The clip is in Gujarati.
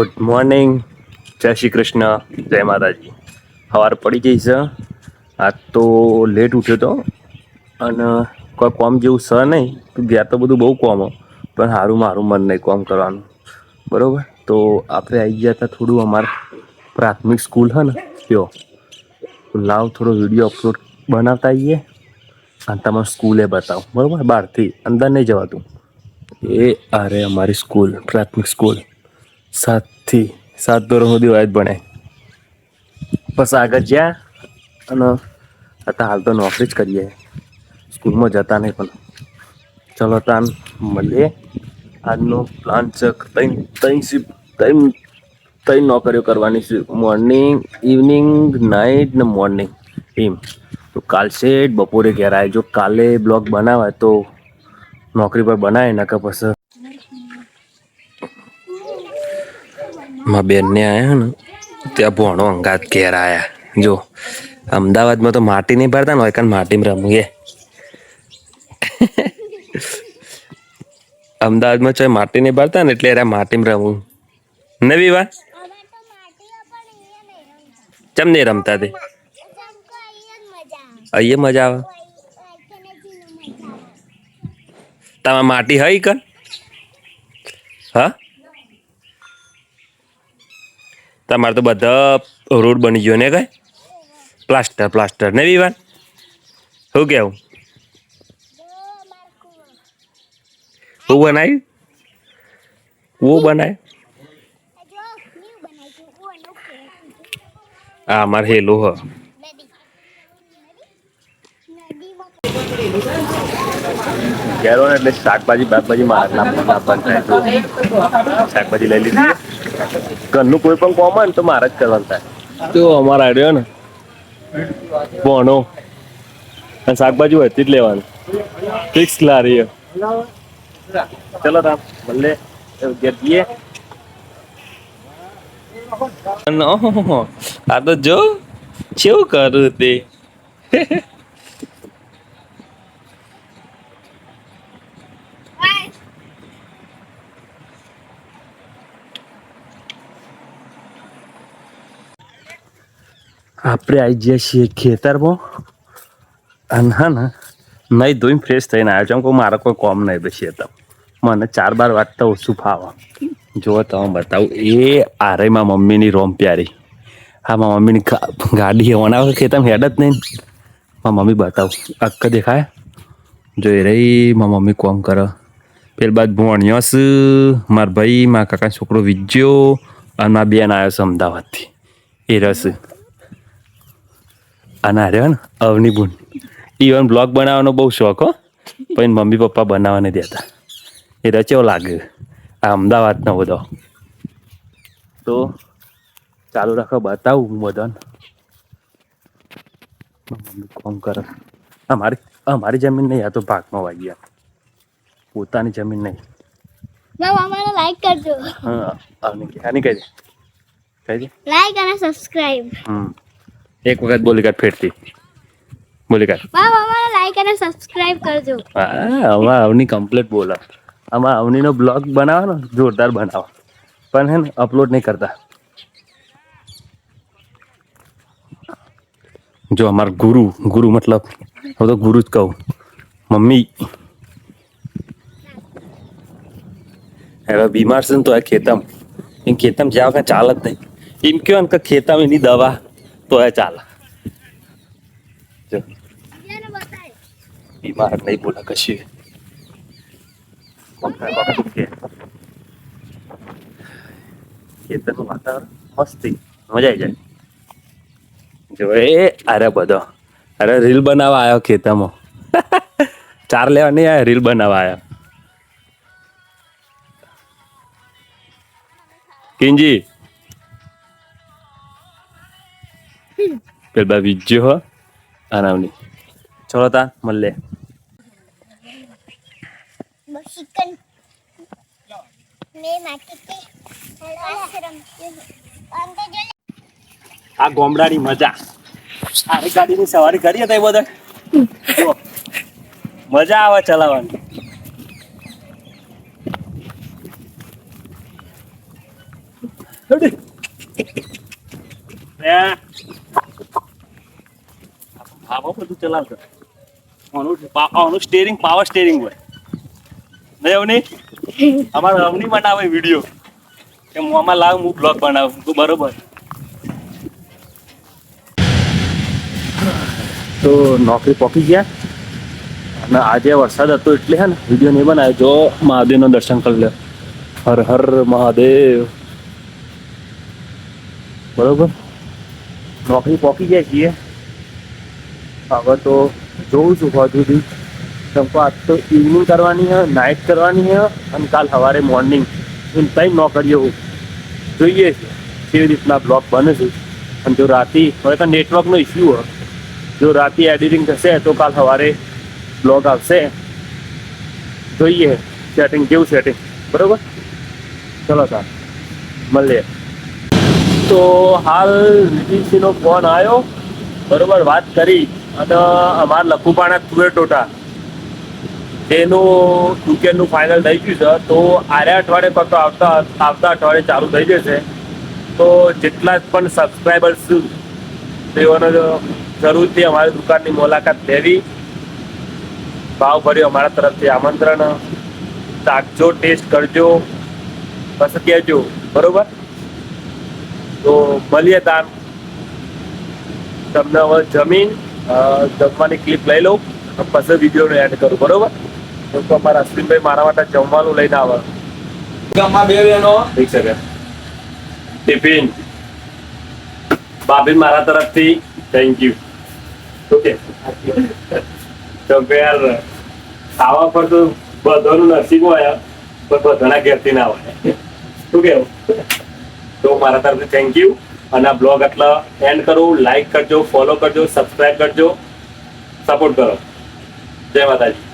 ગુડ મોર્નિંગ જય શ્રી કૃષ્ણ. જય માતાજી. સવાર પડી જઈ છે. આજ તો લેટ ઉઠ્યો તો. અને કોઈ કોમ જેવું છે નહીં. ઘેર તો બધું બહુ કોમ હો. પણ સારું મારું મન નહીં કોમ કરવાનું. બરાબર? તો આપણે આવી ગયા હતા થોડું અમારે પ્રાથમિક સ્કૂલ છે ને. ત્યો લાવ થોડો વીડિયો અપલોડ બનાવતા આવીએ અને તમારે સ્કૂલે બતાવો. બરાબર? બહારથી અંદર નહીં જવાતું. એ અરે અમારી સ્કૂલ, પ્રાથમિક સ્કૂલ. સાતથી સાત ધોરણ સુધી હોય જ ભણે. બસ આગળ જ્યાં અને અત્યારે હાલ તો નોકરી જ કરીએ. સ્કૂલમાં જતા નહીં પણ. ચલો તાન મળીએ. આજનો પ્લાન છે ત્રણ ત્રણ શિફ્ટ ત્રણ ત્રણ નોકરીઓ કરવાની છે. મોર્નિંગ ઇવનિંગ નાઇટ ને મોર્નિંગ એમ. તો કાલ છે બપોરે ઘેર આવે જો કાલે બ્લોગ બનાવાય તો નોકરી પર બનાવે નકર પછી મારા બેનને આયા ને, ત્યાં ભણો અંગાત ઘેર આયા. જો, અમદાવાદમાં તો માટી નહીં ભરતા ને હોય માટીમાં રમીએ. અમદાવાદમાં છે માટી નહીં ભરતા ને, એટલે એરા માટીમાં રમવું નવી વાત ચમ નહીં રમતા તે? અહીંયા મજા આવે. તમારે માટી હઈ કર હા? તમારે તો બધા રોડ બની ગયો ને કઈ? પ્લાસ્ટર પ્લાસ્ટર ને વિવાન? શું કેવું? શું બનાવ્યું? કૂવો બનાવ્યો? આ અમારે હેલો હ. ઘેરો ને એટલે શાકભાજી, બાકભાજી મારા નાખવાના થાય શાકભાજી લઈ લીધી. ઘરનું કોઈ પણ કોમ હોય ને તો મારે જ કરવાનું થાય. તો અમારા આડ્યો ને. ભણો અને શાકભાજી હોય તે જ લેવાનું. ફિક્સ લારી. ચલો રામ ભલે જઈએ. આ તો જો કેવું કરું તે? આપણે આવી જઈએ છીએ ખેતરમાં. અને હા ને નહીં ધોઈને ફ્રેશ થઈને આવ્યો છું. કે મારે કોઈ કોમ નહીં પછી તો મને ચાર બાર વાગતા ઓછું ફાવા. જો તમે બતાવું, એ આરે માં મમ્મીની રોમ પ્યારી. હા, મારા મમ્મીની ગાડી એવાના ખેતરમાં હેડ જ નહીં મારા મમ્મી બતાવું અક્ક દેખાય જો એ રહી, મારા મમ્મી કોમ કરે. પેલ બાદ ભોણિયસ મારા ભાઈ, મારા કાકા છોકરો વિજ્યો, અને મારા બેન આવ્યો છે અમદાવાદથી. એ રસ. અને આ રહ્યો ને અવની બુન ઈવન બ્લોગ બનાવવાનો બહુ શોખ હો. પણ મમ્મી પપ્પા બનાવવા નહીં દેતા. એ રચેવો લાગે. આ અમદાવાદનો બધો. તો ચાલુ રાખો બતાવું હું બધાને. મમ્મી કોમ કરે. અમારી અમારી જમીન નહીં આ તો ભાગમાં વાગ્યા. પોતાની જમીન નહીં. લાઈક કરજો. હા આની આની કહી દે કહી દે લાઈક અને સબસ્ક્રાઇબ હમ. એક વખત બોલી કાઢ ફેરતી. બોલી કાઢ વાહ વાહ વાહ લાઈક અને સબસ્ક્રાઇબ કરજો. હા અવની કમ્પ્લીટ બોલો. આમાં અવનીનો બ્લોગ બનાવવાનો જોરદાર બનાવો પણ હે ને અપલોડ નહીં કરતા. જો અમાર ગુરુ ગુરુ મતલબ હું તો ગુરુ જ કહું. મમ્મી. હવે બીમાર છે ને તો આ ખેતમ. એમ ખેતમ જ્યાં કાંઈ ચાલે જ નહીં. એમ કયો ને કે ખેતમ એની દવા. તો એ ચાલે. જો. બીમાર નહીં બોલા કશી. ખેતરનું વાતાવરણ મસ્તી મજા આવી જાય. જો એ, અરે બધો. અરે રીલ બનાવવા આવ્યો ખેતરમાં. ચાર લેવા નહીં આવ્યા, રીલ બનાવવા આવ્યા. કિંજી. પેલા વિજ્યો હો આનાવની ચલો તા મળે ચિકન મેં આ ગોમડાની મજા. આ ગાડીની સવારી કરીએ તો બધા. જો મજા આવે ચલાવવાની રેડી આવો બધું ચલાવતો આનું સ્ટેરિંગ પાવર સ્ટેરિંગ હોય નહીં અવની અમારે અવની બનાવે વીડિયો કે હું આમાં લાવ હું બ્લોગ બનાવું તું બરોબર તો નોકરી પહોંચી ગયા અને આજે વરસાદ હતો એટલે હે ને વીડિયો નહીં બનાવ્યો જો મહાદેવનો દર્શન કરી લે હર હર મહાદેવ બરોબર નોકરી પહોંચી ગયા છીએ હવે તો જોઉં છું હજુ સુધી કેમ આજ તો ઇવનિંગ કરવાની હે નાઇટ કરવાની હે અને કાલ સવારે મોર્નિંગ એમ કંઈ ન કરીએ હું. જોઈએ કેવી રીતના બ્લોગ બને છે. અને જો રાતે હવે તો નેટવર્કનો ઇસ્યુ હોય જો રાતે એડિટિંગ થશે તો કાલ સવારે બ્લોગ આવશે. જોઈએ સેટિંગ કેવું સેટિંગ બરાબર? ચલો સર મળીએ. તો હાલ વીટીસીનો ફોન આવ્યો બરાબર, વાત કરી. અને અમારા લખુપાણા તુવેર ટોટા. એનું ટુકેનનું ફાઇનલ થઈ ગયું છે, તો આર્યા અઠવાડિયે ફક્ત આવતા આવતા અઠવાડિયે ચાલુ થઈ જશે. તો જેટલા પણ સબસ્ક્રાઈબર્સ તેઓને જરૂરથી અમારી દુકાનની મુલાકાત લેવી. ભાવ ભર્યું અમારા તરફથી આમંત્રણ. ચાખજો ટેસ્ટ કરજો. પછી કહેજો બરોબર? તો મળીએ તાર. તમને હવે જમીન જમવાની ક્લિપ લઈ લઉં પછી વિડીયોને એડ કરું બરોબર? તો અમારા અશ્વિનભાઈ મારા માટે જમવાનું લઈને આવે. ગામમાં બે બહેનો? ઠીક છે. ટિફિન. ભાભી મારા તરફથી થેન્ક યુ ઓકે તો યાર ખાવા પર તો બધાનું નસીબ હોય પણ બધાના ઘેરથી ના હોય. શું કેવું તો મારા તરફથી થેન્ક યુ અને આ બ્લોગ આટલા એન્ડ કરું. લાઈક કરજો ફોલો કરજો સબસ્ક્રાઈબ કરજો. સપોર્ટ કરો. જય માતાજી.